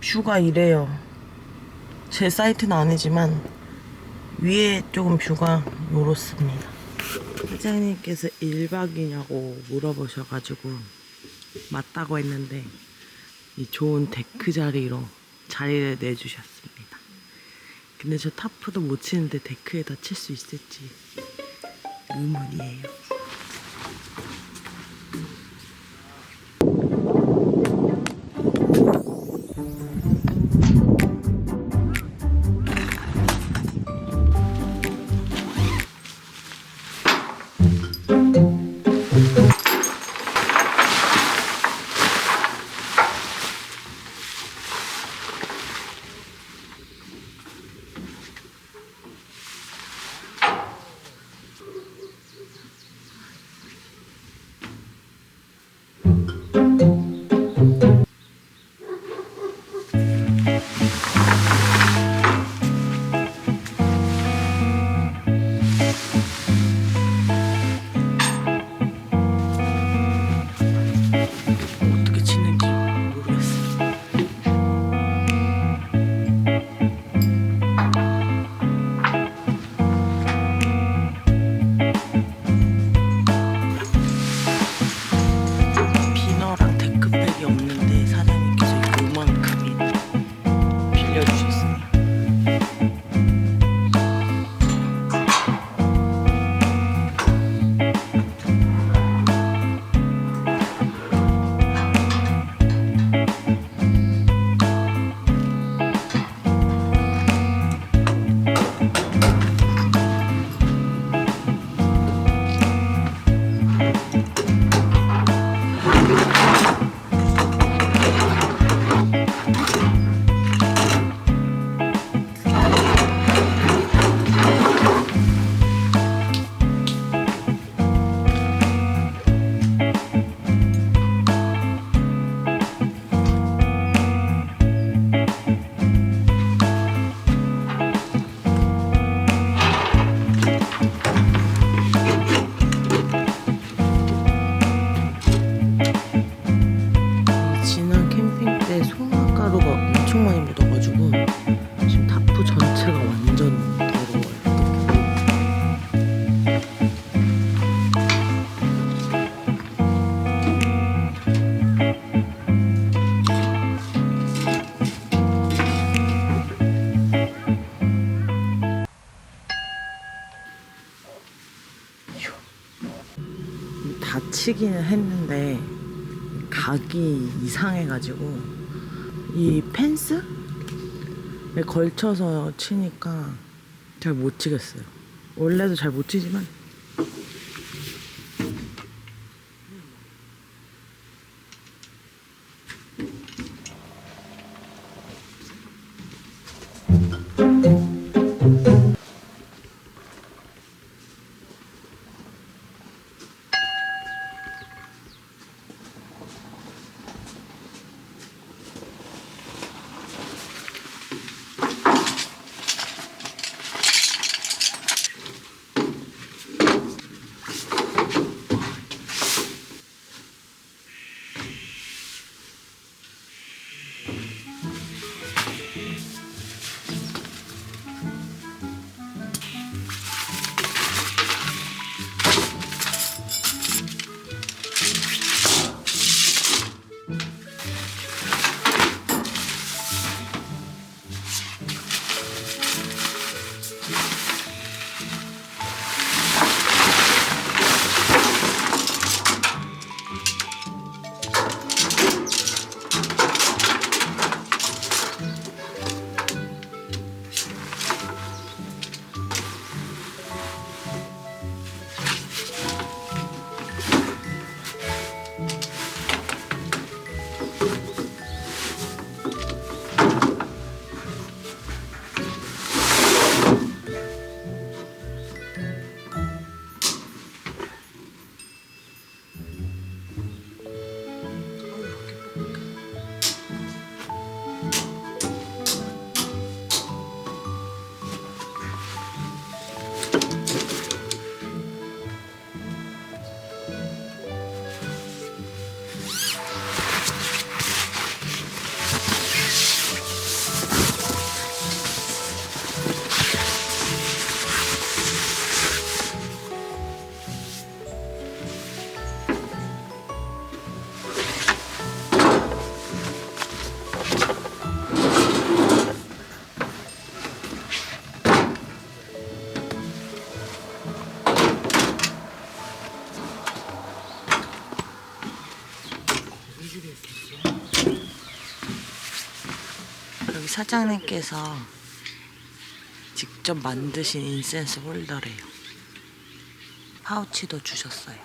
뷰가 이래요. 제 사이트는 아니지만 위에 조금 뷰가 요렇습니다. 사장님께서 1박이냐고 물어보셔가지고 맞다고 했는데 이 좋은 데크 자리로 자리를 내주셨습니다. 근데 저 타프도 못 치는데 데크에다 칠 수 있을지 의문이에요. 치기는 했는데 각이 이상해가지고 이 펜스에 걸쳐서 치니까 잘 못 치겠어요. 원래도 잘 못 치지만 사장님께서 직접 만드신 인센스 홀더래요. 파우치도 주셨어요.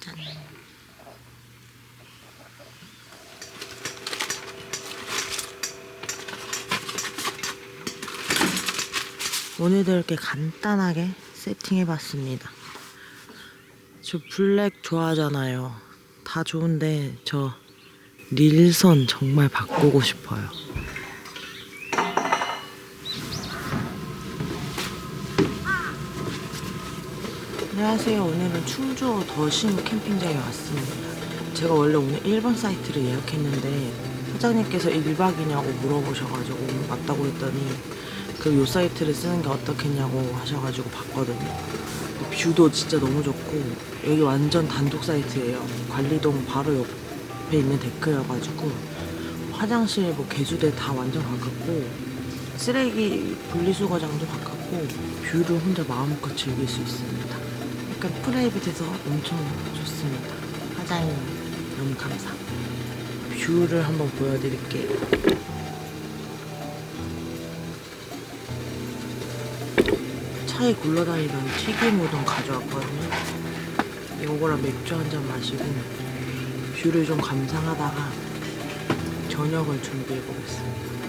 짠. 오늘도 이렇게 간단하게 세팅해봤습니다. 저 블랙 좋아하잖아요. 다 좋은데 저 릴선 정말 바꾸고 싶어요. 안녕하세요. 오늘은 충주 더심 캠핑장에 왔습니다. 제가 원래 오늘 1번 사이트를 예약했는데 사장님께서 1박이냐고 물어보셔가지고 맞다고 했더니 그요 사이트를 쓰는 게 어떻겠냐고 하셔가지고 봤거든요. 뷰도 진짜 너무 좋고 여기 완전 단독 사이트예요. 관리동 바로 옆에 있는 데크여가지고 화장실 뭐 개수대 다 완전 가깝고 쓰레기 분리수거장도 가깝고 뷰를 혼자 마음껏 즐길 수 있습니다. 약간 프라이빗해서 엄청 좋습니다. 사장님 너무 감사. 뷰를 한번 보여드릴게요. 차에 굴러다니던 튀김 우동 가져왔거든요. 요거랑 맥주 한 잔 마시고 뷰를 좀 감상하다가 저녁을 준비해 보겠습니다.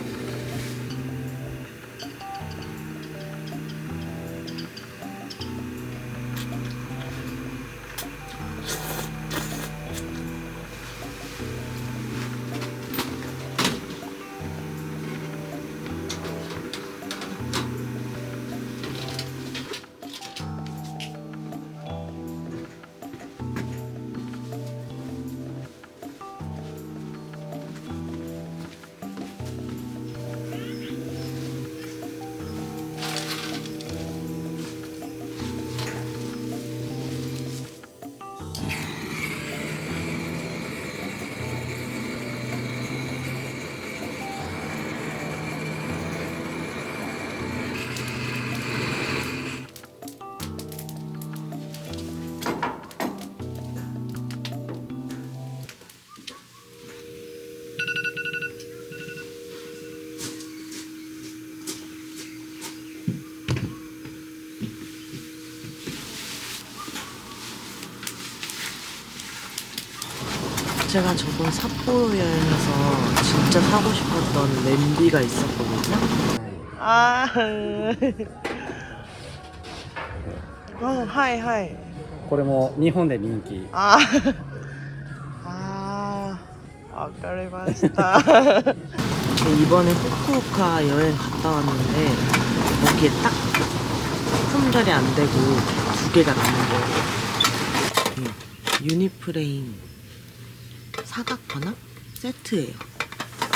제가 저번 삿포로 여행에서 진짜 사고 싶었던 냄비가 있었거든요. 아, 어, 하이 하이. これも日本で人気 아, 아, 아까리마시다. 이번에 후쿠오카 여행 갔다 왔는데 거기에 딱 품절이 안 되고 두 개가 남은 거예요. 음, 유니프레임 사각 반합 세트예요.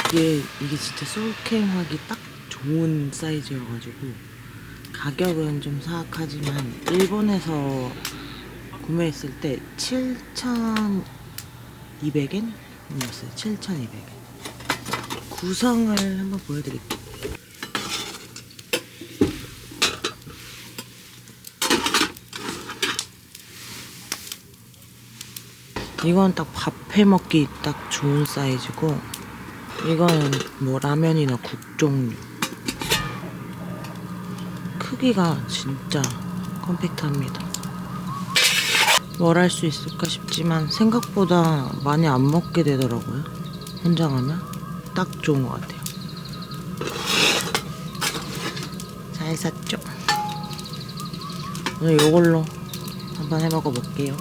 이게 이게 진짜 솔캠하기 딱 좋은 사이즈여가지고 가격은 좀 사악하지만 일본에서 구매했을 때 7,200엔? 이었어요. 7,200엔. 구성을 한번 보여드릴게요. 이건 딱 밥해 먹기 딱 좋은 사이즈고 이거는 뭐 라면이나 국 종류. 크기가 진짜 컴팩트합니다. 뭘 할 수 있을까 싶지만 생각보다 많이 안 먹게 되더라고요. 혼자 가면 딱 좋은 것 같아요. 잘 샀죠? 오늘 이걸로 한번 해 먹어 볼게요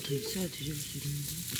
더 있어야 뒤집을 수 있는데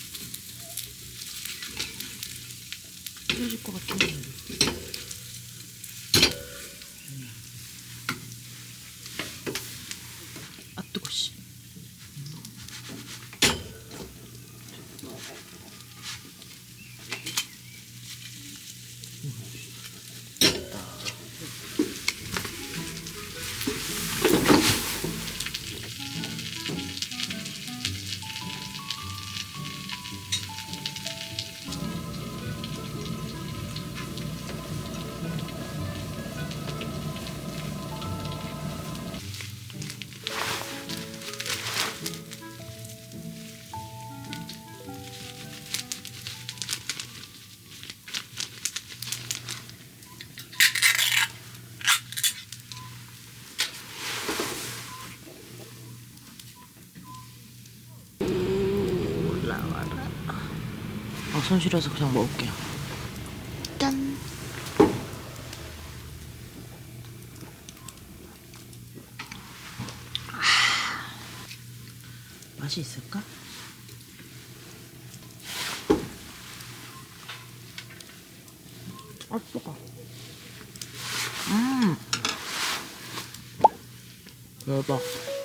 아, 손 시려서 그냥 먹을게요 짠 아, 맛이 있을까? 아, 뜨거. 음. 대박.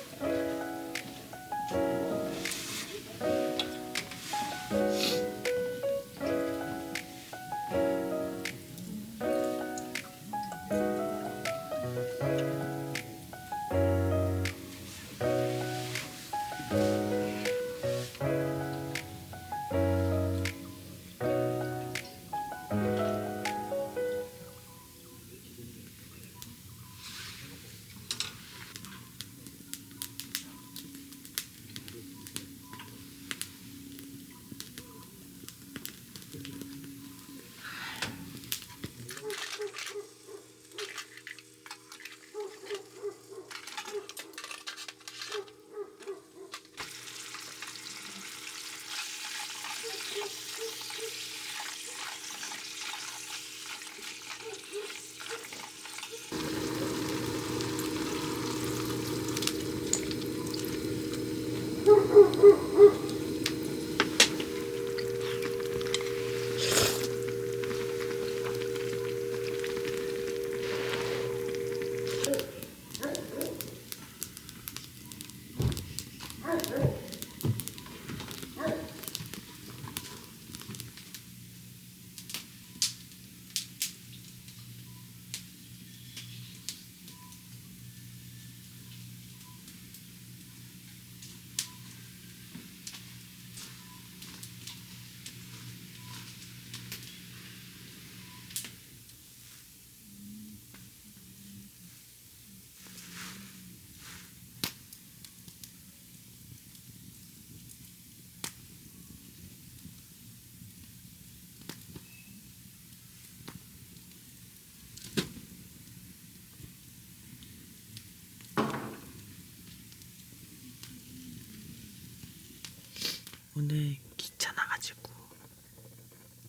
오늘 귀찮아가지고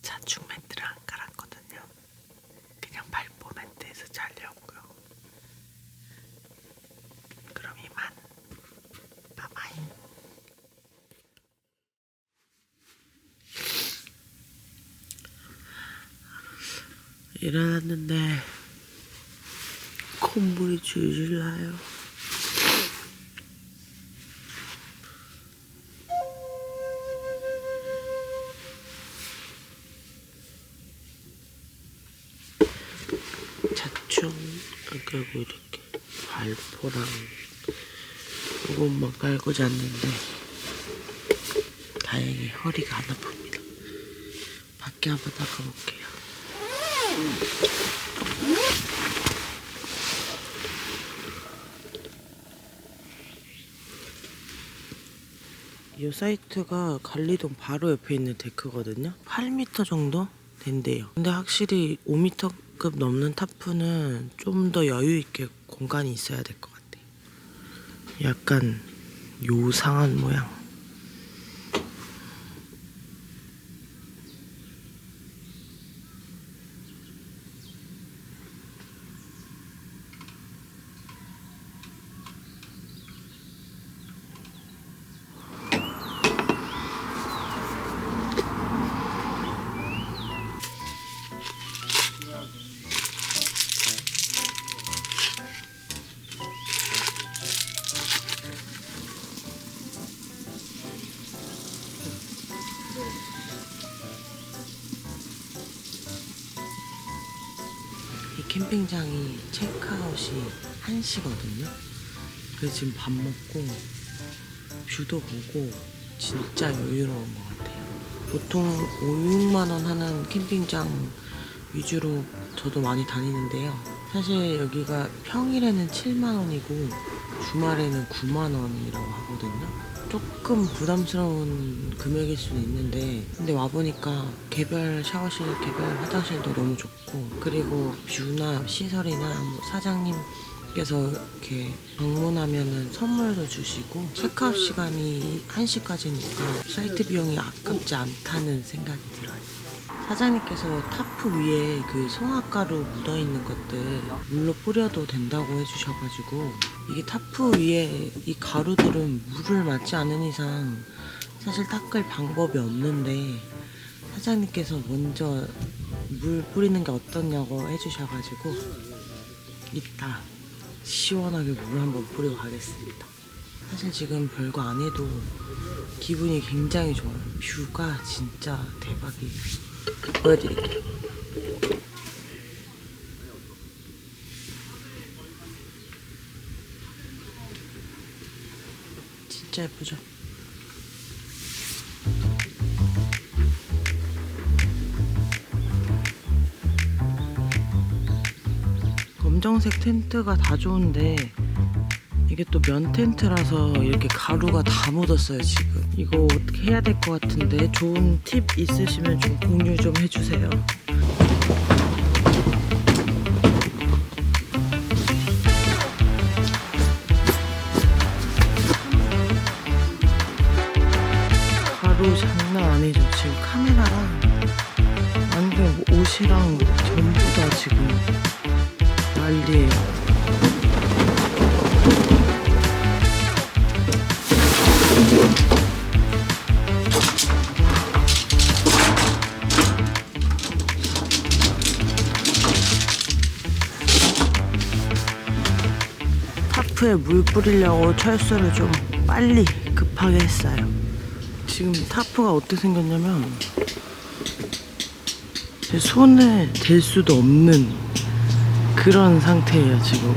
자충 멘트를 안 깔았거든요. 그냥 발포 멘트에서 자려고요. 그럼 이만 바바이. 일어났는데 콧물이 줄줄 나요. 그리고 이렇게 발포랑 이것만 깔고 잤는데 다행히 허리가 안 아픕니다. 밖에 한번 나가볼게요. 이 사이트가 관리동 바로 옆에 있는 데크거든요. 8m 정도 된대요. 근데 확실히 5m급 넘는 타프는 좀 더 여유 있게 공간이 있어야 될 것 같아요. 약간 요상한 모양. 캠핑장이 체크아웃이 1시거든요. 그래서 지금 밥 먹고 뷰도 보고 진짜 여유로운 것 같아요. 보통 5, 6만 원 하는 캠핑장 위주로 저도 많이 다니는데요. 사실 여기가 평일에는 7만 원이고 주말에는 9만 원이라고 하거든요. 조금 부담스러운 금액일 수는 있는데 근데 와보니까 개별 샤워실, 개별 화장실도 너무 좋고 그리고 뷰나 시설이나 뭐 사장님 께서 이렇게 방문하면은 선물도 주시고 체크아웃 시간이 1시까지니까 사이트 비용이 아깝지 않다는 생각이 들어요. 사장님께서 타프 위에 그 송화가루 묻어있는 것들 물로 뿌려도 된다고 해주셔가지고 이게 타프 위에 이 가루들은 물을 맞지 않은 이상 사실 닦을 방법이 없는데 사장님께서 먼저 물 뿌리는 게 어떻냐고 해주셔가지고 이따 시원하게 물 한번 뿌리고 가겠습니다. 사실 지금 별거 안 해도 기분이 굉장히 좋아요. 뷰가 진짜 대박이에요. 보여드릴게요. 진짜 예쁘죠? 검정색 텐트가 다 좋은데 이게 또 면 텐트라서 이렇게 가루가 다 묻었어요 지금 이거 어떻게 해야 될 것 같은데? 좋은 팁 있으시면 좀 공유 좀 해주세요 뿌리려고 철수를 좀 빨리 급하게 했어요. 지금 타프가 어떻게 생겼냐면 제 손에 댈 수도 없는 그런 상태예요 지금.